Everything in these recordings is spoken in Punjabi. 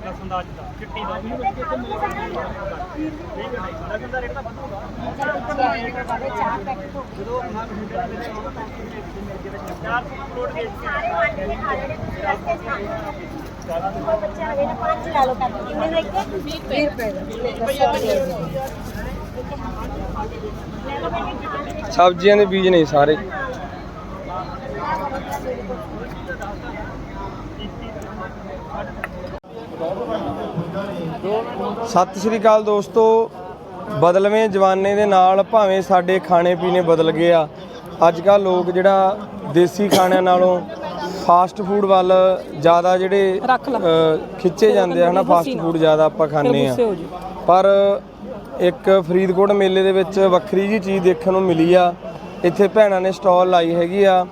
ਲਸਣ ਦਾ ਅੱਜ ਦਾ। ਚਿੱਟੀ ਦਾ ਠੀਕ ਹੈ ਲਸਣ ਦਾ ਰੇਟ ਤਾਂ ਵਧੂਗਾ ਜਦੋਂ ਨਾ ਕਿਸੇ ਦਾ ਵਿੱਚ ਚਾਰ ਕਰੋੜ ਦੇ ਸਾਰੇ ਵਾਂਡੇ ਨੇ ਖਾ ਲੈਣੇ ਤੁਸੀਂ ਰਸਤੇ 'ਚ ਖਾਣਾ ਉਹ ਬੱਚੇ ਆ ਗਏ ਨੇ ਪੰਜ ਲਾ ਲਓ ਕਰ ਕਿੰਨੇ ਦਾ ਇੱਕ? 20 ਰੁਪਏ ਦਾ। ਲੈ ਲਓ ਬੇਟੇ ਚਾਰ ਦੇ ਸਬਜ਼ੀਆਂ ਦੇ ਬੀਜ ਨੇ ਸਾਰੇ। ਸਤਿ ਸ਼੍ਰੀ ਅਕਾਲ ਦੋਸਤੋ। ਬਦਲਵੇਂ ਜਵਾਨੇ ਦੇ ਨਾਲ ਭਾਵੇਂ ਸਾਡੇ ਖਾਣੇ ਪੀਣੇ ਬਦਲ ਗਏ ਆ। ਅੱਜ ਕੱਲ ਲੋਕ ਜਿਹੜਾ ਦੇਸੀ ਖਾਣਿਆਂ ਨਾਲੋਂ ਫਾਸਟ ਫੂਡ ਵੱਲ ਜ਼ਿਆਦਾ ਜਿਹੜੇ ਖਿੱਚੇ ਜਾਂਦੇ ਆ ਹਨਾ ਫਾਸਟ ਫੂਡ ਜ਼ਿਆਦਾ ਆਪਾਂ ਖਾਂਦੇ ਆ। ਪਰ ਇੱਕ ਫਰੀਦਕੋਟ ਮੇਲੇ ਦੇ ਵਿੱਚ ਵੱਖਰੀ ਜੀ ਚੀਜ਼ ਦੇਖਣ ਨੂੰ ਮਿਲੀ ਆ। ਇੱਥੇ ਭੈਣਾਂ ਨੇ ਸਟਾਲ ਲਾਈ ਹੈਗੀ ਆ।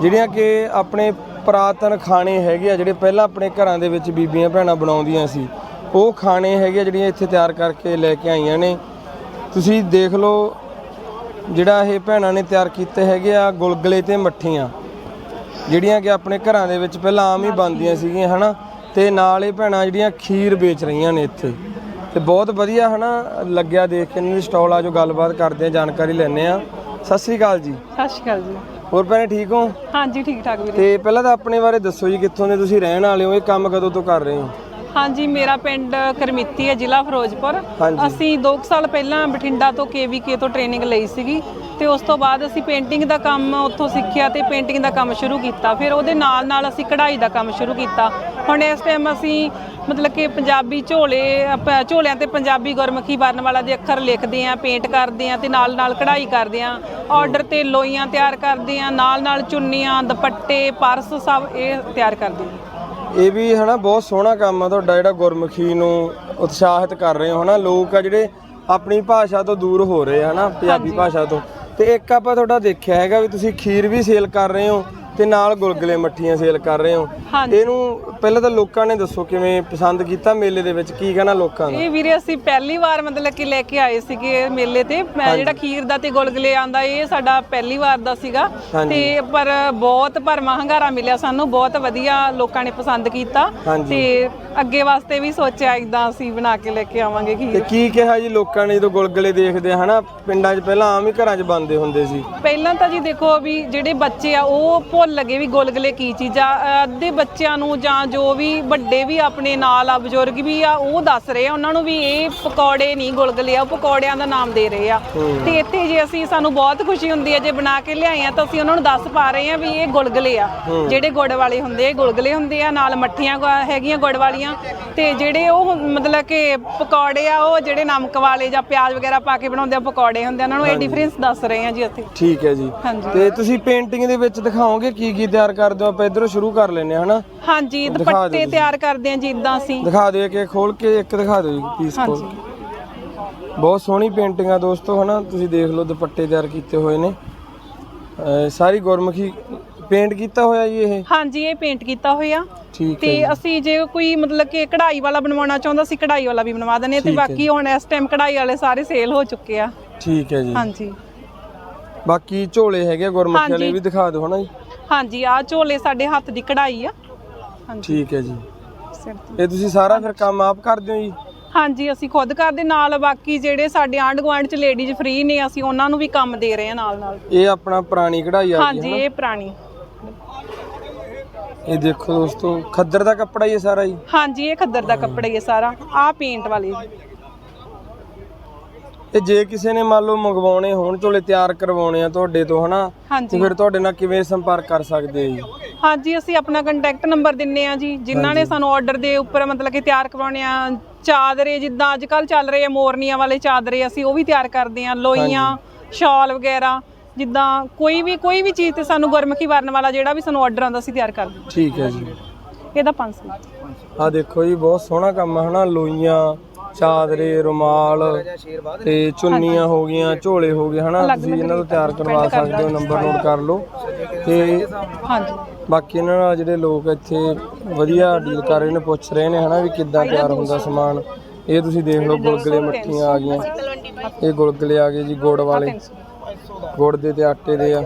ਜਿਹੜੀਆਂ ਕਿ ਆਪਣੇ ਪੁਰਾਤਨ ਖਾਣੇ ਹੈਗੇ ਆ ਜਿਹੜੇ ਪਹਿਲਾਂ ਆਪਣੇ ਘਰਾਂ ਦੇ ਵਿੱਚ ਬੀਬੀਆਂ ਭੈਣਾਂ ਬਣਾਉਂਦੀਆਂ ਸੀ। ਉਹ ਖਾਣੇ ਹੈਗੇ ਜਿਹੜੀਆਂ ਇੱਥੇ ਤਿਆਰ ਕਰਕੇ ਲੈ ਕੇ ਆਈਆਂ ਨੇ। ਤੁਸੀਂ ਦੇਖ ਲਓ ਜਿਹੜਾ ਇਹ ਭੈਣਾਂ ਨੇ ਤਿਆਰ ਕੀਤੇ ਹੈਗੇ ਆ ਗੁਲਗਲੇ ਤੇ ਮੱਠੀਆਂ ਜਿਹੜੀਆਂ ਕਿ ਆਪਣੇ ਘਰਾਂ ਦੇ ਵਿੱਚ ਪਹਿਲਾਂ ਆਮ ਹੀ ਬਣਦੀਆਂ ਸੀਗੀਆਂ ਹਨਾ? ਤੇ ਨਾਲ ਇਹ ਭੈਣਾਂ ਜਿਹੜੀਆਂ ਖੀਰ ਵੇਚ ਰਹੀਆਂ ਨੇ ਇੱਥੇ। ਤੇ ਬਹੁਤ ਵਧੀਆ ਹਨਾ ਲੱਗਿਆ ਦੇਖ ਕੇ ਇਹਨਾਂ ਦੀ ਸਟਾਲ ਆ ਜੋ ਗੱਲਬਾਤ ਕਰਦੇ ਆ ਜਾਣਕਾਰੀ ਲੈਣੇ ਆ। ਸਤਿ ਸ੍ਰੀ ਅਕਾਲ ਜੀ। ਸਤਿ ਸ਼੍ਰੀ ਅਕਾਲ ਜੀ। ਹੋਰ ਭੈਣੇ ਠੀਕ ਹੋ? ਹਾਂਜੀ ਠੀਕ ਠਾਕ ਵੀਰੇ। ਤੇ ਪਹਿਲਾਂ ਤਾਂ ਆਪਣੇ ਬਾਰੇ ਦੱਸੋ ਜੀ ਕਿੱਥੋਂ ਦੇ ਤੁਸੀਂ ਰਹਿਣ ਵਾਲੇ ਹੋ? ਇਹ ਕੰਮ ਕਦੋਂ ਤੋਂ ਕਰ ਰਹੇ ਹੋ? ਹਾਂਜੀ ਮੇਰਾ ਪਿੰਡ ਕਰਮਿੱਤੀ ਹੈ ਜ਼ਿਲ੍ਹਾ ਫਿਰੋਜ਼ਪੁਰ। ਹਾਂਜੀ। ਅਸੀਂ 2 ਸਾਲ ਪਹਿਲਾਂ ਬਠਿੰਡਾ ਤੋਂ KVK ਤੋਂ ਟ੍ਰੇਨਿੰਗ ਲਈ ਸੀਗੀ ਤੇ ਉਸ ਤੋਂ ਬਾਅਦ ਅਸੀਂ ਪੇਂਟਿੰਗ ਦਾ ਕੰਮ ਉੱਥੋਂ ਸਿੱਖਿਆ ਤੇ ਪੇਂਟਿੰਗ ਦਾ ਕੰਮ ਸ਼ੁਰੂ ਕੀਤਾ। ਫਿਰ ਉਹਦੇ ਨਾਲ ਨਾਲ ਅਸੀਂ ਕਢਾਈ ਦਾ ਕੰਮ ਸ਼ੁਰੂ ਕੀਤਾ। ਹੁਣ ਇਸ ਟਾਈਮ ਅਸੀਂ ਮਤਲਬ ਕਿ ਪੰਜਾਬੀ ਝੋਲੇ ਆਪਾਂ ਝੋਲਿਆਂ ਤੇ ਪੰਜਾਬੀ ਗੁਰਮੁਖੀ ਵਰਨਮਾਲਾ ਦੇ ਅੱਖਰ ਲਿਖਦੇ ਆਂ ਪੇਂਟ ਕਰਦੇ ਆਂ ਤੇ ਨਾਲ ਨਾਲ ਕਢਾਈ ਕਰਦੇ ਆਂ ਆਰਡਰ ਤੇ ਲੋਈਆਂ ਤਿਆਰ ਕਰਦੇ ਆਂ ਨਾਲ ਨਾਲ ਚੁੰਨੀਆਂ ਦੁਪੱਟੇ ਪਰਸ ਸਭ ਇਹ ਤਿਆਰ ਕਰਦੇ ਹਾਂ। ਇਹ ਵੀ ਹਨਾ ਬਹੁਤ ਸੋਹਣਾ ਕੰਮ ਆ ਤੁਹਾਡਾ ਜਿਹੜਾ ਗੁਰਮੁਖੀ ਨੂੰ ਉਤਸ਼ਾਹਿਤ ਕਰ ਰਹੇ ਹੋ ਹਨਾ। ਲੋਕ ਆ ਜਿਹੜੇ ਆਪਣੀ ਭਾਸ਼ਾ ਤੋਂ ਦੂਰ ਹੋ ਰਹੇ ਹਨਾ ਪੰਜਾਬੀ ਭਾਸ਼ਾ ਤੋਂ। ਤੇ ਇੱਕ ਆਪਾਂ ਤੁਹਾਡਾ ਦੇਖਿਆ ਹੈਗਾ ਵੀ ਤੁਸੀਂ ਖੀਰ ਵੀ ਸੇਲ ਕਰ ਰਹੇ ਹੋ। ਤੇ ਨਾਲ ਗੁਲਗੁਲੇ ਮੱਠੀਆਂ ਸੇਲ ਕਰ ਰਹੇ ਹੋ। ਹਾਂਜੀ। ਇਹਨੂੰ ਪਹਿਲਾਂ ਤਾਂ ਲੋਕਾਂ ਨੇ ਦੱਸੋ ਕਿਵੇਂ ਪਸੰਦ ਕੀਤਾ ਮੇਲੇ ਦੇ ਵਿੱਚ? ਕੀ ਕਹਿਣਾ ਲੋਕਾਂ ਦਾ? ਇਹ ਵੀਰੇ ਅਸੀਂ ਪਹਿਲੀ ਵਾਰ ਮਤਲਬ ਕਿ ਲੈ ਕੇ ਆਏ ਸੀਗੇ ਮੇਲੇ ਤੇ। ਮੈਂ ਜਿਹੜਾ ਖੀਰ ਦਾ ਤੇ ਗੁਲਗੁਲੇ ਆਂਦਾ ਇਹ ਸਾਡਾ ਪਹਿਲੀ ਵਾਰ ਦਾ ਸੀਗਾ। ਹਾਂਜੀ। ਤੇ ਪਰ ਬਹੁਤ ਭਰਮਾ ਹੰਗਾਰਾ ਮਿਲਿਆ ਸਾਨੂੰ ਬਹੁਤ ਵਧੀਆ ਲੋਕਾਂ ਨੇ ਪਸੰਦ ਕੀਤਾ। ਹਾਂਜੀ। ਤੇ ਅੱਗੇ ਵਾਸਤੇ ਵੀ ਸੋਚਿਆ ਇਦਾਂ ਅਸੀਂ ਬਣਾ ਕੇ ਲੈ ਕੇ ਆਵਾਂਗੇ ਤੇ ਖੀਰ ਕੀ ਕਿਹਾ ਜੀ ਲੋਕਾਂ ਨੇ ਜਦੋਂ ਗੁਲਗੁਲੇ ਦੇਖਦੇ ਆ ਹਨਾ? ਪਿੰਡਾਂ 'ਚ ਪਹਿਲਾਂ ਆਮ ਹੀ ਘਰਾਂ 'ਚ ਬਣਦੇ ਹੁੰਦੇ ਸੀ। ਪਹਿਲਾਂ ਤਾਂ ਜੀ ਦੇਖੋ ਵੀ ਜਿਹੜੇ ਬੱਚੇ ਆ ਉਹ ਭੁੱਲ ਗਏ ਵੀ ਗੁਲਗੁਲੇ ਕੀ ਚੀਜ਼ ਆ ਅੱਧੇ ਬੱਚਿਆਂ ਨੂੰ ਜਾਂ ਜੋ ਵੀ ਵੱਡੇ ਵੀ ਆਪਣੇ ਨਾਲ ਆ ਬਜ਼ੁਰਗ ਵੀ ਆ ਉਹ ਦੱਸ ਰਹੇ ਆ ਉਹਨਾਂ ਨੂੰ ਵੀ ਇਹ ਪਕੌੜੇ ਨਹੀਂ ਗੁਲਗੁਲੇ ਆ ਉਹ ਪਕੌੜਿਆਂ ਦਾ ਨਾਮ ਦੇ ਰਹੇ ਆ। ਤੇ ਇੱਥੇ ਜੇ ਅਸੀਂ ਸਾਨੂੰ ਬਹੁਤ ਖੁਸ਼ੀ ਹੁੰਦੀ ਹੈ ਜੇ ਬਣਾ ਕੇ ਲਿਆਏ ਆ ਤਾਂ ਅਸੀਂ ਉਹਨਾਂ ਨੂੰ ਦੱਸ ਪਾ ਰਹੇ ਆ ਵੀ ਇਹ ਗੁਲਗੁਲੇ ਆ। ਜਿਹੜੇ ਗੁੜ ਵਾਲੇ ਹੁੰਦੇ ਆ ਗੁਲਗੁਲੇ ਹੁੰਦੇ ਆ ਨਾਲ ਮੱਠੀਆਂ ਗੁਆ- ਹੈਗੀਆਂ ਗੁੜ ਵਾਲੀਆਂ। ਤੇ ਜਿਹੜੇ ਉਹ ਮਤਲਬ ਕਿ ਪਕੌੜੇ ਆ ਉਹ ਜਿਹੜੇ ਨਮਕ ਵਾਲੇ ਜਾਂ ਪਿਆਜ਼ ਵਗੈਰਾ ਪਾ ਕੇ ਬਣਾਉਂਦੇ ਆ ਪਕੌੜੇ ਹੁੰਦੇ ਆ ਉਹਨਾਂ ਨੂੰ ਇਹ ਡਿਫਰੈਂਸ ਦੱਸ ਰਹੇ ਆ ਜੀ ਅਸੀਂ ਠੀਕ ਹੈ ਜੀ। ਤੇ ਤੁਸੀਂ ਪੇਂਟਿੰਗ ਦੇ ਵਿੱਚ ਦਿਖਾਓਗੇ ਕੀ ਕੀ ਤਿਆਰ ਕਰਦੇ ਹੋ? ਆਪਾਂ ਇਧਰੋਂ ਸ਼ੁਰੂ ਕਰ ਲੈਨੇ ਆ ਹਨਾ? ਹਾਂਜੀ ਦੁਪੱਟੇ। ਤਿਆਰ ਕਰਦੇ ਆ ਜੀ ਇਦਾਂ ਅਸੀਂ। ਦਿਖਾ ਦਿਓ ਕਿ ਖੋਲ ਕੇ ਇੱਕ ਦਿਖਾ ਦਿਓ ਪੀਸ ਖੋਲ। ਬਹੁਤ ਸੋਹਣੀ ਪੇਂਟਿੰਗ ਆ ਦੋਸਤੋ ਹਨਾ? ਤੁਸੀਂ ਦੇਖ ਲਓ ਦੁਪੱਟੇ ਤਿਆਰ ਕੀਤੇ ਹੋਏ ਨੇ। ਸਾਰੀ ਗੁਰਮੁਖੀ ਪੇਂਟ ਕੀਤਾ ਹੋਇਆ ਜੀ ਇਹ? ਹਾਂਜੀ ਇਹ ਪੇਂਟ ਕੀਤਾ ਹੋਇਆ। ਤੇ। ਅਸੀਂ ਜੇ ਕੋਈ ਮਤਲਬ ਕਿ ਕਢਾਈ ਵਾਲਾ ਬਣਵਾਉਣਾ ਚਾਹੁੰਦਾ ਅਸੀਂ ਕਢਾਈ ਵਾਲਾ ਵੀ ਬਣਵਾ ਹਾਂ। ਤੇ ਬਾਕੀ ਹੁਣ ਇਸ ਟਾਈਮ ਕਢਾਈ ਵਾਲੇ ਸਾਰੇ ਸੇਲ ਹੋ ਚੁੱਕੇ ਆ। ਠੀਕ ਹੈ ਜੀ। ਹਾਂਜੀ। ਬਾਕੀ ਝੋਲੇ ਹੈਗੇ ਗੁਰਮੁਖੀ ਵਾਲੇ। ਵੀ ਦਿਖਾ ਦਿਓ ਹਨਾ ਜੀ? ਹਾਂਜੀ ਆ ਝੋਲੇ ਸਾਡੇ ਹੱਥ ਦੀ ਕਢਾਈ ਆ। ਹਾਂਜੀ। ਠੀਕ ਹੈ ਜੀ। ਸਿਰ ਤੇ। ਇਹ ਤੁਸੀਂ ਸਾਰਾ ਫਿਰ ਕੰਮ ਆਪ ਕਰਦੇ ਹੋ ਜੀ? ਹਾਂਜੀ ਅਸੀਂ ਖੁਦ ਕਰਦੇ ਨਾਲ ਬਾਕੀ ਜਿਹੜੇ ਸਾਡੇ ਆਂਢ ਗੁਆਂਢ ਚ ਲੇਡੀਜ਼ ਫ੍ਰੀ ਨੇ ਅਸੀਂ ਉਹਨਾਂ ਨੂੰ ਵੀ ਕੰਮ ਦੇ ਰਹੇ ਹਾਂ ਨਾਲ ਨਾਲ ਇਹ ਆਪਣਾ ਪੁਰਾਣੀ ਕਢਾਈ ਆ ਗਈ ਹਾਂਜੀ ਇਹ ਪੁਰਾਣੀ। ਇਹ ਦੇਖੋ ਦੋਸਤੋ ਖੱਦਰ ਦਾ ਕੱਪੜਾ ਹੀ ਹੈ ਸਾਰਾ ਜੀ। ਹਾਂਜੀ ਇਹ ਖੱਦਰ ਦਾ ਕੱਪੜਾ ਹੀ ਹੈ ਸਾਰਾ। ਆ ਪੇਂਟ ਵਾਲੀ। ਤੇ ਜੇ ਕਿਸੇ ਨੇ ਮੰਨ ਲਓ ਮੰਗਵਾਉਣੇ ਹੋਣ ਝੋਲੇ ਤਿਆਰ ਕਰਵਾਉਣੇ ਆ ਤੁਹਾਡੇ ਤੋਂ ਹਨਾ? ਤੇ ਹਾਂਜੀ। ਫਿਰ ਤੁਹਾਡੇ ਨਾਲ ਕਿਵੇਂ ਸੰਪਰਕ ਕਰ ਸਕਦੇ ਆ ਜੀ? ਹਾਂਜੀ ਅਸੀਂ ਆਪਣਾ ਕੰਟੈਕਟ ਨੰਬਰ ਦਿੰਨੇ ਆ ਜੀ। ਜਿਨ੍ਹਾਂ ਨੇ ਸਾਨੂੰ ਆਰਡਰ ਦੇ ਉੱਪਰ ਮਤਲਬ ਕਿ ਤਿਆਰ ਕਰਵਾਉਣੇ ਆ ਚਾਦਰੇ ਜਿੱਦਾਂ ਅੱਜ ਕੱਲ ਚੱਲ ਰਹੇ ਆ ਮੋਰਨੀਆਂ ਵਾਲੇ ਚਾਦਰੇ ਅਸੀਂ ਉਹ ਵੀ ਤਿਆਰ ਕਰਦੇ ਆ ਲੋਈਆਂ ਸ਼ਾਲ ਵਗੈਰਾ ਜਿੱਦਾਂ ਕੋਈ ਵੀ ਕੋਈ ਵੀ ਚੀਜ਼ ਤੇ ਸਾਨੂੰ ਗੁਰਮੁਖੀ ਵਰਨ ਵਾਲਾ ਜਿਹੜਾ ਵੀ ਸਾਨੂੰ ਆਰਡਰ ਆਉਂਦਾ ਅਸੀਂ ਤਿਆਰ ਕਰਦੇ। ਠੀਕ ਹੈ ਜੀ। ਇਹਦਾ 500 ਆ ਦੇਖੋ ਜੀ ਬਹੁਤ ਸੋਹਣਾ ਕੰਮ ਹੈ ਹਨਾ? ਲੋਈਆਂ ਚਾਦਰੇ ਰੁਮਾਲ ਤੇ ਚੁੰਨੀਆਂ ਹੋ ਗਈਆਂ ਝੋਲੇ ਹੋ ਗਏ ਹਨਾ? ਤੁਸੀਂ ਇਹਨਾਂ ਤੋਂ ਤਿਆਰ ਕਰਵਾ ਸਕਦੇ ਹੋ ਨੰਬਰ ਨੋਟ ਕਰ ਲਓ। ਤੇ ਹਾਂਜੀ। ਬਾਕੀ ਇਹਨਾਂ ਨਾਲ ਜਿਹੜੇ ਲੋਕ ਇੱਥੇ ਵਧੀਆ ਡੀਲ ਕਰ ਰਹੇ ਨੇ ਪੁੱਛ ਰਹੇ ਨੇ ਹਨਾ ਵੀ ਕਿੱਦਾਂ ਤਿਆਰ ਹੁੰਦਾ ਸਮਾਨ। ਇਹ ਤੁਸੀਂ ਦੇਖ ਲਓ ਗੁਲਗੁਲੇ ਮੱਠੀਆਂ ਆ ਗਈਆਂ। ਇਹ ਗੁਲਗੁਲੇ ਆ ਗਏ ਜੀ ਗੁੜ ਵਾਲੇ। ਗੁੜ ਦੇ ਤੇ ਆਟੇ ਦੇ ਆ।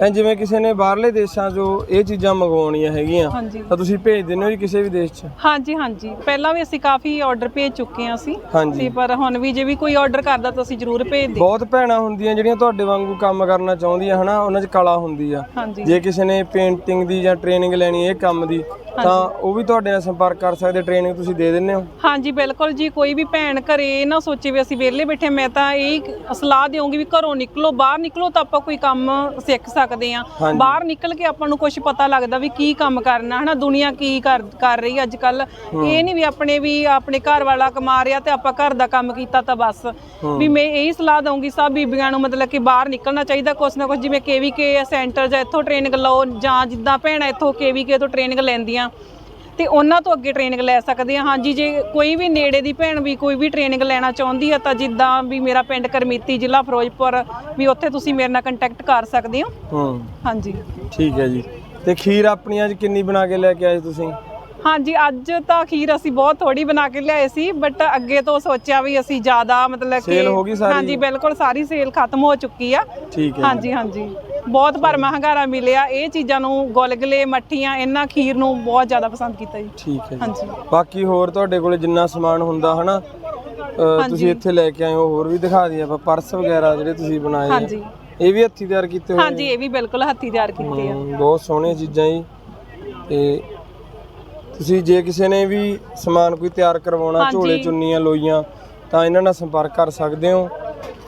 ਤਾਂ ਜਿਵੇਂ ਕਿਸੇ ਨੇ ਬਾਹਰਲੇ ਦੇਸ਼ਾਂ 'ਚੋਂ ਇਹ ਚੀਜ਼ਾਂ ਮੰਗਵਾਉਣੀਆਂ ਹੈਗੀਆਂ ਹਾਂਜੀ। ਤਾਂ ਤੁਸੀਂ ਭੇਜ ਦਿੰਦੇ ਹੋ ਜੀ ਕਿਸੇ ਵੀ ਦੇਸ਼ 'ਚ? ਹਾਂਜੀ ਹਾਂਜੀ। ਪਹਿਲਾਂ ਵੀ ਅਸੀਂ ਕਾਫੀ ਆਰਡਰ ਭੇਜ ਚੁੱਕੇ ਹਾਂ ਅਸੀਂ। ਹਾਂਜੀ। ਤੇ ਪਰ ਹੁਣ ਵੀ ਜੇ ਵੀ ਕੋਈ ਆਰਡਰ ਕਰਦਾ ਤਾਂ ਅਸੀਂ ਜ਼ਰੂਰ ਭੇਜ ਦੇ ਬਹੁਤ ਭੈਣਾਂ ਹੁੰਦੀਆਂ ਜਿਹੜੀਆਂ ਤੁਹਾਡੇ ਵਾਂਗੂ ਕੰਮ ਕਰਨਾ ਚਾਹੁੰਦੀਆਂ ਹਨਾ? ਉਹਨਾਂ 'ਚ ਕਲਾ ਹੁੰਦੀ ਆ। ਹਾਂਜੀ। ਜੇ ਕਿਸੇ ਨੇ ਪੇਂਟਿੰਗ ਦੀ ਜਾਂ ਟ੍ਰੇਨਿੰਗ ਲੈਣੀ ਇਹ ਕੰਮ ਦੀ ਤਾਂ ਉਹ ਵੀ ਤੁਹਾਡੇ ਨਾਲ ਸੰਪਰਕ ਕਰ ਸਕਦੇ ਟ੍ਰੇਨਿੰਗ ਤੁਸੀਂ ਦੇ ਦਿੰਦੇ ਹੋ? ਹਾਂਜੀ ਬਿਲਕੁਲ ਜੀ ਕੋਈ ਵੀ ਭੈਣ ਘਰੇ ਇਹ ਨਾ ਸੋਚੇ ਵੀ ਅਸੀਂ ਵਿਹਲੇ ਬੈਠੇ। ਮੈਂ ਤਾਂ ਇਹ ਸਲਾਹ ਦੇਵਾਂਗੀ ਵੀ ਘਰੋਂ ਨਿਕਲੋ ਬਾਹਰ ਨਿਕਲੋ ਤਾਂ ਆਪਾਂ ਕੋਈ ਕੰਮ ਸਿੱਖ ਸਕਦੇ ਹਾਂਜੀ। ਬਾਹਰ ਨਿਕਲ ਕੇ ਆਪਾਂ ਨੂੰ ਕੁਝ ਪਤਾ ਲੱਗਦਾ ਵੀ ਕੀ ਕੰਮ ਕਰਨਾ ਹਨਾ ਦੁਨੀਆ ਕੀ ਕਰ ਕਰ ਰਹੀ ਅੱਜ ਕੱਲ ਇਹ ਨਹੀਂ ਵੀ ਆਪਣੇ ਵੀ ਆਪਣੇ ਘਰ ਵਾਲਾ ਕਮਾ ਰਿਹਾ ਤੇ ਆਪਾਂ ਘਰ ਦਾ ਕੰਮ ਕੀਤਾ ਤਾਂ ਬਸ। ਵੀ ਮੈਂ ਇਹੀ ਸਲਾਹ ਦਊਂਗੀ ਸਭ ਬੀਬੀਆਂ ਨੂੰ ਮਤਲਬ ਕਿ ਬਾਹਰ ਨਿਕਲਣਾ ਚਾਹੀਦਾ ਕੁਛ ਨਾ ਕੁਛ ਜਿਵੇਂ ਕੇਵੀਕੇ ਸੈਂਟਰ ਜਾਂ ਇੱਥੋਂ ਟ੍ਰੇਨਿੰਗ ਲਓ ਜਾਂ ਜਿੱਦਾਂ ਭੈਣਾਂ ਇੱਥੋਂ ਕੇਵੀਕੇ ਤੋਂ ਟ੍ਰੇਨਿੰਗ ਲੈਂਦੀਆਂ ਤੇ ਉਹਨਾਂ ਤੋਂ ਅੱਗੇ ਟ੍ਰੇਨਿੰਗ ਲੈ ਸਕਦੇ ਆ। ਹਾਂਜੀ ਜੇ ਕੋਈ ਵੀ ਨੇੜੇ ਦੀ ਭੈਣ ਵੀ ਕੋਈ ਵੀ ਟ੍ਰੇਨਿੰਗ ਲੈਣਾ ਚਾਹੁੰਦੀ ਆ ਤਾਂ ਜਿੱਦਾਂ ਵੀ ਮੇਰਾ ਪਿੰਡ ਕਰਮੀਤੀ ਜ਼ਿਲ੍ਹਾ ਫਿਰੋਜ਼ਪੁਰ ਵੀ ਉੱਥੇ ਤੁਸੀਂ ਮੇਰੇ ਨਾਲ ਕੰਟੈਕਟ ਕਰ ਸਕਦੇ ਹੋ। ਹੂੰ। ਹਾਂਜੀ। ਠੀਕ ਹੈ ਜੀ। ਤੇ ਖੀਰ ਆਪਣੀ ਅੱਜ ਕਿੰਨੀ ਬਣਾ ਕੇ ਲੈ ਕੇ ਆਏ ਤੁਸੀਂ? ਹਾਂਜੀ ਅੱਜ ਤਾਂ ਖੀਰ ਅਸੀਂ ਬਹੁਤ ਥੋੜੀ ਬਣਾ ਕੇ ਲਿਆਏ ਸੀ ਬਟ ਅੱਗੇ ਤੋਂ ਸੋਚਿਆ ਵੀ ਅਸੀਂ ਜ਼ਿਆਦਾ ਮਤਲਬ ਕਿ Sale ਹੋ ਗਈ ਸਾਰੀ? ਹਾਂਜੀ ਬਿਲਕੁਲ ਸਾਰੀ ਸੇਲ ਖਤਮ ਹੋ ਚੁੱਕੀ ਆ। ਠੀਕ ਹੈ। ਹਾਂਜੀ ਹਾਂਜੀ। ਬਹੁਤ ਭਰਮਾ ਹੰਗਾਰਾ ਮਿਲਿਆ ਇਹ ਚੀਜ਼ਾਂ ਨੂੰ ਗੁਲਗਲੇ ਮੱਠੀਆਂ ਇਹਨਾਂ ਖੀਰ ਨੂੰ ਬਹੁਤ ਜ਼ਿਆਦਾ ਪਸੰਦ ਕੀਤਾ ਜੀ। ਠੀਕ ਹੈ ਜੀ। ਹਾਂਜੀ। ਬਾਕੀ ਹੋਰ ਤੁਹਾਡੇ ਕੋਲੇ ਜਿੰਨਾ ਸਮਾਨ ਹੁੰਦਾ ਹਨਾ ਅਹ ਤੁਸੀਂ ਇੱਥੇ ਲੈ ਕੇ ਆਏ ਹੋ ਹੋਰ ਵੀ ਦਿਖਾ ਦਈਏ ਆਪਾਂ ਪਰਸ ਵਗੈਰਾ ਜਿਹੜੇ ਤੁਸੀਂ ਬਣਾਏ ਆ। ਹਾਂਜੀ। ਇਹ ਵੀ ਹੱਥੀ ਤਿਆਰ ਕੀਤੇ ਹੋਏ ਹਾਂਜੀ ਇਹ ਵੀ ਬਿਲਕੁਲ ਹੱਥੀ ਤਿਆਰ ਕੀਤੇ ਆ। ਹਮ, ਬਹੁਤ ਸੋਹਣੀਆਂ ਚੀਜ਼ਾਂ ਜੀ। ਤੇ ਤੁਸੀਂ ਜੇ ਕਿਸੇ ਨੇ ਵੀ ਸਮਾਨ ਕੋਈ ਤਿਆਰ ਕਰਵਾਉਣਾ ਹਾਂਜੀ। ਝੋਲੇ ਚੁੰਨੀਆਂ ਲੋਈਆਂ ਤਾਂ ਇਹਨਾਂ ਨਾਲ ਸੰਪਰਕ ਕਰ ਸਕਦੇ ਹੋ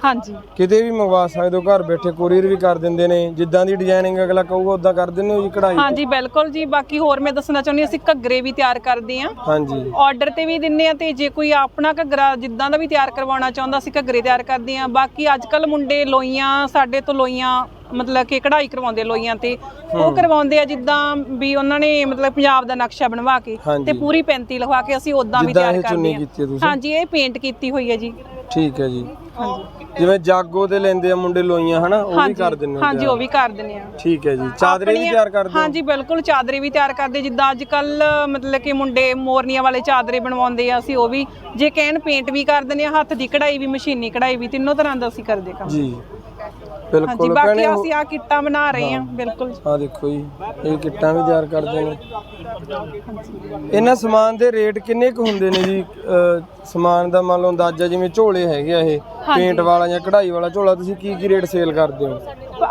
ਹਾਂਜੀ। ਕਿਤੇ ਵੀ ਮੰਗਵਾ ਸਕਦੇ ਹੋ ਘਰ ਬੈਠੇ ਕੋਰੀਅਰ ਵੀ ਕਰ ਦਿੰਦੇ ਨੇ ਜਿੱਦਾਂ ਦੀ ਡਿਜ਼ਾਈਨਿੰਗ ਅਗਲਾ ਕਹੂਗਾ ਉਦਾਂ ਕਰ ਦਿੰਦੇ ਹੋ ਜੀ ਕਢਾਈ ਹਾਂਜੀ ਬਿਲਕੁਲ ਜੀ ਬਾਕੀ ਹੋਰ ਮੈਂ ਦੱਸਣਾ ਚਾਹੁੰਦੀ ਹਾਂ, ਅਸੀਂ ਘੱਗਰੇ ਵੀ ਤਿਆਰ ਕਰਦੇ ਆ ਹਾਂਜੀ। ਆਰਡਰ ਤੇ ਵੀ ਦਿੰਨੇ ਆ ਤੇ ਜੇ ਕੋਈ ਆਪਣਾ ਘੱਗਰਾ ਜਿੱਦਾਂ ਦਾ ਵੀ ਤਿਆਰ ਕਰਵਾਉਣਾ ਚਾਹੁੰਦਾ ਅਸੀਂ ਘੱਗਰੇ ਤਿਆਰ ਕਰਦੇ ਆ ਬਾਕੀ ਅੱਜ ਕੱਲ ਮੁੰਡੇ ਲੋਈਆਂ ਸਾਡੇ ਤੋਂ ਲੋਈਆਂ ਮਤਲਬ ਕਿ ਕਢਾਈ ਕਰਵਾਉਂਦੇ ਲੋਈਆਂ ਤੇ ਉਹ ਕਰਵਾਉਂਦੇ ਆ ਜਿੱਦਾਂ ਵੀ ਉਹਨਾਂ ਨੇ ਮਤਲਬ ਪੰਜਾਬ ਦਾ ਨਕਸ਼ਾ ਬਣਵਾ ਕੇ ਹਾਂਜੀ। ਤੇ ਪੂਰੀ 35 ਲਗਵਾ ਕੇ ਅਸੀਂ ਉਦਾਂ ਵੀ ਜਿੱਦਾਂ ਤਿਆਰ ਇਹ ਕਰਦੇ ਚੁੰਨੀ ਆ ਕੀਤੀ ਹੈ ਤੁਸੀਂ। ਹਾਂਜੀ ਇਹ ਪੇਂਟ ਕੀਤੀ ਹੋਈ ਹੈ ਜੀ। ਠੀਕ ਹੈ ਜੀ। ਹਾਂਜੀ ਜਿਵੇਂ ਜਾਗੋ ਤੇ ਲੈਂਦੇ ਆ ਮੁੰਡੇ ਲੋਈਆਂ ਹਨਾ? ਉਹ ਵੀ ਕਰ ਦਿੰਦੇ ਹੋ ਹਾਂਜੀ? ਉਹ ਵੀ ਕਰ ਦਿੰਦੇ ਆ। ਠੀਕ ਹੈ ਜੀ। ਚਾਦਰੇ ਵੀ ਤਿਆਰ ਕਰਦੇ ਹੋ? ਹਾਂਜੀ ਬਿਲਕੁਲ ਚਾਦਰੇ ਵੀ ਤਿਆਰ ਕਰਦੇ। ਜਿੱਦਾਂ ਅੱਜ ਕੱਲ ਮਤਲਬ ਕਿ ਮੁੰਡੇ ਮੋਰਨੀਆਂ ਵਾਲੇ ਚਾਦਰੇ ਬਣਵਾਉਂਦੇ ਆ ਅਸੀਂ ਉਹ ਵੀ ਜੇ ਕਹਿਣ ਪੇਂਟ ਵੀ ਕਰ ਦਿੰਦੇ ਆ ਹੱਥ ਦੀ ਕਢਾਈ ਵੀ ਮਸ਼ੀਨੀ ਕਢਾਈ ਵੀ ਤਿੰਨੋਂ ਤਰ੍ਹਾਂ ਦਾ ਅਸੀਂ ਕਰਦੇ ਕੰਮ। ਜੀ। ਹਾਂਜੀ ਬਿਲਕੁਲ ਬਾਕੀ ਭੈਣੇ ਅਸੀਂ ਆ ਕਿੱਟਾਂ ਬਣਾ ਰਹੇ ਆ ਬਿਲਕੁਲ। ਆ ਦੇਖੋ ਜੀ ਇਹ ਕਿੱਟਾਂ ਵੀ ਤਿਆਰ ਕਰਦੇ ਨੇ। ਇਹਨਾਂ ਸਮਾਨ ਦੇ ਰੇਟ ਕਿੰਨੇ ਕੁ ਹੁੰਦੇ ਨੇ ਜੀ? ਅਹ ਸਮਾਨ ਦਾ ਮੰਨ ਲਓ ਅੰਦਾਜ਼ਾ ਜਿਵੇਂ ਝੋਲੇ ਹੈਗੇ ਆ ਇਹ ਪੇਂਟ ਵਾਲਾ ਜਾਂ ਕਢਾਈ ਵਾਲਾ ਝੋਲਾ ਤੁਸੀਂ ਕੀ ਕੀ ਰੇਟ ਸੇਲ ਕਰਦੇ ਹੋ?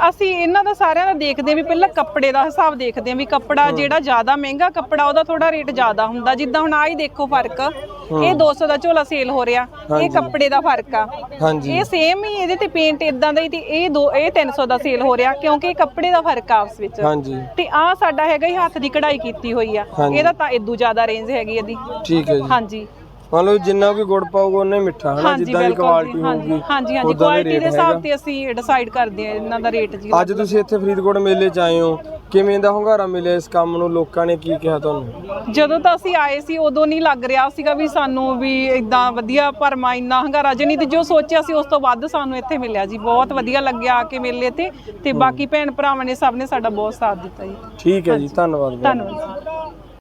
ਅਸੀਂ ਇਹਨਾਂ ਦਾ ਸਾਰਿਆਂ ਦਾ ਦੇਖਦੇ ਹਾਂ ਵੀ ਪਹਿਲਾਂ ਕੱਪੜੇ ਦਾ ਹਿਸਾਬ ਦੇਖਦੇ ਹਾਂ ਵੀ ਕੱਪੜਾ ਜਿਹੜਾ ਜ਼ਿਆਦਾ ਮਹਿੰਗਾ ਕੱਪੜਾ ਉਹਦਾ ਥੋੜਾ ਰੇਟ ਜ਼ਿਆਦਾ ਹੁੰਦਾ। ਜਿੱਦਾਂ ਹੁਣ ਆਹ ਹੀ ਦੇਖੋ ਫ਼ਰਕ। ਇਹ 200 ਦਾ ਝੋਲਾ ਸੇਲ ਹੋ ਰਿਹਾ। ਇਹ ਕੱਪੜੇ ਦਾ ਫ਼ਰਕ ਆ। ਹਾਂਜੀ। ਇਹ ਸੇਮ ਹੀ ਇਹਦੇ ਤੇ ਪੇਂਟ ਇਦਾਂ ਦਾ ਹੀ ਤੇ ਇਹ ਦੋ ਇਹ 300 ਦਾ ਸੇਲ ਹੋ ਰਿਹਾ ਕਿਉਂਕਿ ਇਹ ਕੱਪੜੇ ਦਾ ਫ਼ਰਕ ਆ ਆਪਸ ਵਿੱਚ। ਹਾਂਜੀ। ਤੇ ਆ ਸਾਡਾ ਹੈਗਾ ਹੀ ਹੱਥ ਦੀ ਕਢਾਈ ਕੀਤੀ ਹੋਈ ਆ। ਇਹਦਾ ਤਾਂ ਇਦੋਂ ਜ਼ਿਆਦਾ ਰੇਂਜ ਹੈਗੀ ਇਹਦੀ। ਠੀਕ ਹੈ ਜੀ। ਹਾਂਜੀ। ਮੰਨ ਲਓ ਜਿੰਨਾ ਵੀ ਗੁੜ ਪਾਊਗਾ ਉਹਨੇ ਮਿੱਠਾ ਹਨਾ? ਹਾਂਜੀ ਜਿੱਦਾਂ ਦੀ ਬਿਲਕੁਲ ਕੁਆਲਿਟੀ ਜੀ, ਹਾਂਜੀ ਹੋਊਗੀ ਹਾਂਜੀ ਹਾਂਜੀ ਉੱਦਾਂ ਕੁਆਲਿਟੀ ਦੇ ਹਿਸਾਬ ਤੇ ਅਸੀਂ ਡਿਸਾਈਡ ਕਰਦੇ ਹਾਂ ਇਹਨਾਂ ਦਾ ਰੇਟ ਜੀ। ਅੱਜ ਤੁਸੀਂ ਇੱਥੇ ਫਰੀਦਕੋਟ ਮੇਲੇ 'ਚ ਆਏ ਹੋ ਕਿਵੇਂ ਦਾ ਹੁੰਗਾਰਾ ਮਿਲਿਆ ਇਸ ਕੰਮ ਨੂੰ? ਲੋਕਾਂ ਨੇ ਕੀ ਕਿਹਾ ਤੁਹਾਨੂੰ? ਜਦੋਂ ਤਾਂ ਅਸੀਂ ਆਏ ਸੀ ਉਦੋਂ ਨਹੀਂ ਲੱਗ ਰਿਹਾ ਸੀਗਾ ਵੀ ਸਾਨੂੰ ਵੀ ਇਦਾਂ ਵਧੀਆ ਭਰਮਾ ਇੰਨਾ ਹੰਗਾਰਾ ਜਣੀ ਤੇ ਜੋ ਸੋਚਿਆ ਸੀ ਉਸ ਤੋਂ ਵੱਧ ਸਾਨੂੰ ਇੱਥੇ ਮਿਲਿਆ ਜੀ। ਬਹੁਤ ਵਧੀਆ ਲੱਗਿਆ ਆ ਕੇ ਮੇਲੇ ਤੇ ਤੇ ਬਾਕੀ ਭੈਣ ਭਰਾਵਾਂ ਨੇ ਸਭ ਨੇ ਸਾਡਾ ਬਹੁਤ ਸਾਥ ਦਿੱਤਾ ਜੀ। ਠੀਕ ਹੈ ਜੀ ਧੰਨਵਾਦ ਬਹੁਤ। ਧੰਨਵਾਦ ਜੀ।